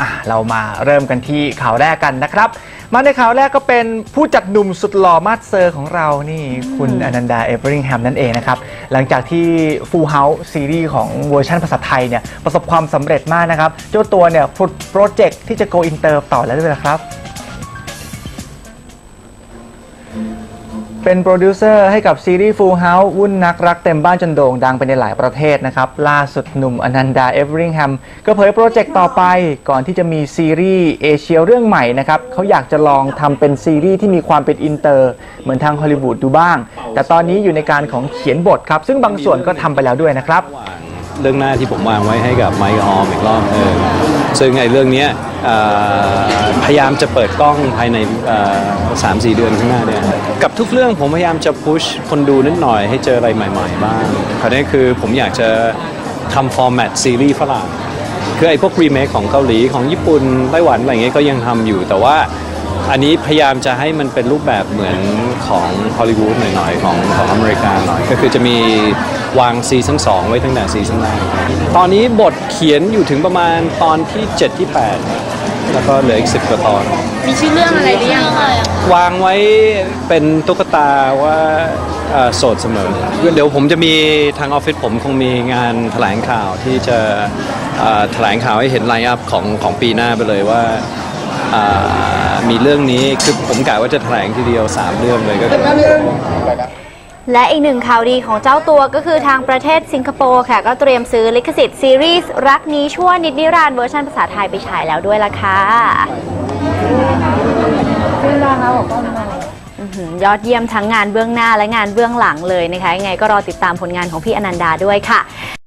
อะเรามาเริ่มกันที่ข่าวแรกกันนะครับ มาในข่าวแรกก็เป็นผู้จัดหนุ่มสุดหล่อมาสเซอร์ของเรานี่คุณอนันดาเอเวอริงแฮมนั่นเองนะครับ หลังจากที่ Full House ซีรีส์ของเวอร์ชันภาษาไทยเนี่ยประสบความสำเร็จมากนะครับ เจ้าตัวเนี่ยผุดโปรเจกต์ที่จะ go inter ต่อแล้วด้วยนะครับ เป็นโปรดิวเซอร์ให้กับซีรีส์ Full House วุ่นนักรักเต็มบ้านจนโด่งดังไปในหลายประเทศนะครับ ล่าสุดหนุ่มอนันดาเอเวอริงแฮมก็เผยโปรเจกต์ต่อไปก่อนที่จะมีซีรีส์เอเชียเรื่องใหม่นะครับเขาอยากจะลองทำเป็นซีรีส์ที่มีความเป็นอินเตอร์ เหมือนทางฮอลลีวูดดูบ้าง แต่ตอนนี้อยู่ในการของเขียนบทครับ ซึ่งบางส่วนก็ทำไปแล้วด้วยนะครับ เรื่องหน้าที่ผมวางไว้ให้กับไมค์ออมอีกรอบเออซึ่งไอ้เรื่องเนี้ยเอ่อพยายามจะเปิดกล้องภายในสามสี่เดือนข้างหน้าเนี่ยกับทุกเรื่องผมพยายามจะพุชคนดูนิดหน่อยให้เจออะไรใหม่ๆบ้างคราวนี้คือผมอยากจะทำฟอร์แมตซีรีส์ฝรั่ง คือไอ้พวกรีเมคของเกาหลีของญี่ปุ่นไต้หวันอะไรเงี้ยก็ยังทำอยู่แต่ว่าอันนี้พยายามจะให้มันเป็นรูปแบบเหมือนของฮอลลีวูดหน่อยๆ ของของอเมริกาหน่อย ก็คือจะมี วางซีซั่น2ไว้ตั้งแต่ซีซั่นแรกตอนนี้บทเขียนอยู่ถึงประมาณตอนที่ 7 ที่ 8 แล้วก็เหลืออีก 10กว่าตอน มีชื่อเรื่องอะไรหรือยังคะวางไว้เป็นตุ๊กตาว่าเอ่อโสดเสมอ เดี๋ยวผมจะมีทางออฟฟิศผมคงมีงานแถลงข่าวที่จะเอ่อแถลงข่าวให้เห็นไลน์อัพของของปีหน้าไปเลยว่าอ่ามีเรื่องนี้คือผมกะว่าจะแถลงทีเดียว 3 เรื่องเลยก็คือ และอีกหนึ่งข่าวดีของเจ้าตัวก็คือทางประเทศสิงคโปร์ค่ะ ก็เตรียมซื้อลิขสิทธิ์ซีรีส์รักนี้ชั่วนิดนิรันดร์เวอร์ชันภาษาไทยไปฉายแล้วด้วยล่ะค่ะอื้อหือยอดเยี่ยมทั้งงานเบื้องหน้าและงานเบื้องหลังเลยนะคะยังไงก็รอติดตามผลงานของพี่อนันดาด้วยค่ะ